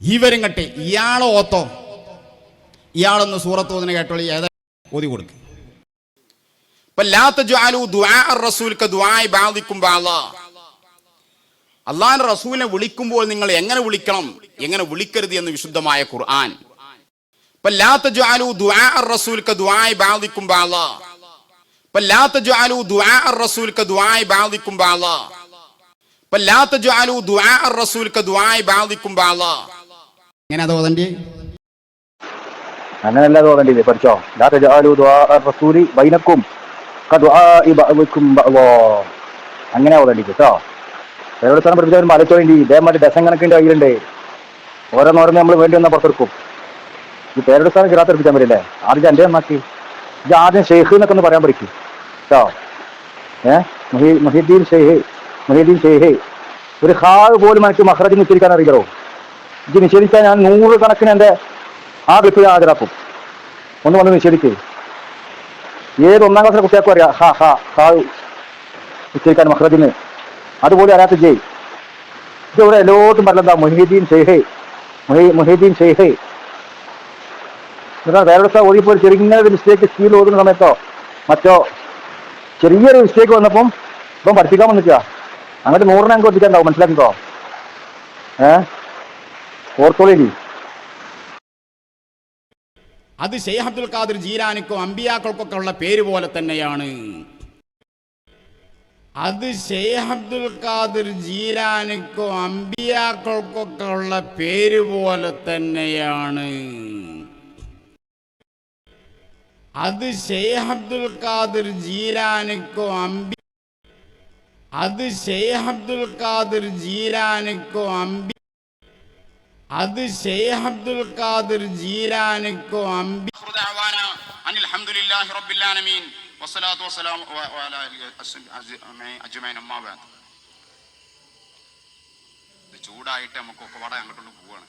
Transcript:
ഇവരിങ്ങട്ടെ ഇയാളെ ഓത്തോ. ഇയാളൊന്ന് സൂറത്ത് ഓതിന് കേട്ടോളി ഏതാ ഓതി കൊടുക്ക്. അള്ളാഹിന്റെ റസൂലിനെ വിളിക്കുമ്പോൾ നിങ്ങൾ എങ്ങനെ വിളിക്കണം? എങ്ങനെ വിളിക്കരുത് എന്ന് വിശുദ്ധമായ ഖുർആൻ. എങ്ങനെ അത് ഓതണ്ടി അങ്ങനെയല്ല തോന്നേണ്ടത് പഠിച്ചോ റസൂലി ബൈനക്കും അങ്ങനെ ഓതേണ്ടത് കേട്ടോ വേറെ സ്ഥലം പഠിപ്പിച്ചവരും ആലോചിച്ചോണ്ടി ഇതേമാതിരി ഡസൻ കണക്കിന്റെ കയ്യിലുണ്ട് ഓരോന്നോരോന്ന് നമ്മൾ വേണ്ടി വന്നാൽ പുറത്തെടുക്കും ഈ പേരുടെ സ്ഥാനം കിറാത്ത് എടുപ്പിക്കാൻ പറ്റില്ലേ ആദ്യം എന്റെ നന്നാക്കി ഇത് ആദ്യം ഷെയ്ഖ് എന്നൊക്കെ ഒന്ന് പറയാൻ പഠിക്കും കേട്ടോ ഏ മുഹീദ്ദീൻ ഷെയ്ഹ് ഷെയ്ഖ് ഷെയ്ഹ് ഒരു ഹാവ് പോലും എനിക്ക് മഹ്റജിന് ഉച്ചരിക്കാൻ അറിയില്ലോ ഇത് നിഷേധിക്കാൻ ഞാൻ നൂറ് കണക്കിന് എന്റെ ആ ക്ലിപ്പിൽ ഹാജരാക്കും. ഒന്ന് വന്ന് നിഷേധിക്കേ. ഏത് ഒന്നാം ക്ലാസ്സിലെ കുട്ടികൾക്കും അറിയാം. ഹാ ഹാ ഹാ നിശ്ചയിക്കാൻ മഹ്റജിന്. അതുപോലെ അറിയാത്ത ജയ്. ഇത് ഇവിടെ എല്ലാവർക്കും പറഞ്ഞെന്താ മൊഹീദ്ദീൻ ഷെയ്ഹേ മൊഹീ മൊഹീദ്ദീൻ ഷെയ്ഹേ എന്നാൽ വേറെ ദിവസം ഓടിപ്പോൾ ചെറിയ ഒരു മിസ്റ്റേക്ക് സ്കീൽ ഓടുന്ന സമയത്തോ മറ്റോ ചെറിയൊരു മിസ്റ്റേക്ക് വന്നപ്പം ഇപ്പം പഠിപ്പിക്കാൻ വന്നിട്ടാ. അങ്ങനെ നൂറിനെ അങ്ങ് പഠിപ്പിക്കാണ്ടാവും മനസ്സിലാക്കിക്കോ? ഏ? ഓർത്തോളി അത് ഷെയ്ഖ് അബ്ദുൽ ഖാദിർ ജീലാനിക്കും അമ്പിയാക്കൾക്കൊക്കെ ഉള്ള പേര് പോലെ തന്നെയാണ്. അത് ഷെയ്ഖ് അബ്ദുൽ ഖാദിർ ജീലാനിക്കും അമ്പിയാക്കൾക്കൊക്കെ ഉള്ള പേര് പോലെ തന്നെയാണ്. അത് ഷെയ്ഖ് അബ്ദുൽ ഖാദിർ ജീലാനിക്കും അമ്പി അത് ഷെയ്ഖ് അബ്ദുൽ ഖാദിർ ജീലാനിക്കും അമ്പി അത് ഷെയ്ഖ് അബ്ദുൽ ഖാദിർ ജീലാനിക്കോ അമ്പി ചൂടായിട്ട് നമുക്കൊക്കെ വട അങ്ങോട്ടുള്ള പോവാണ്.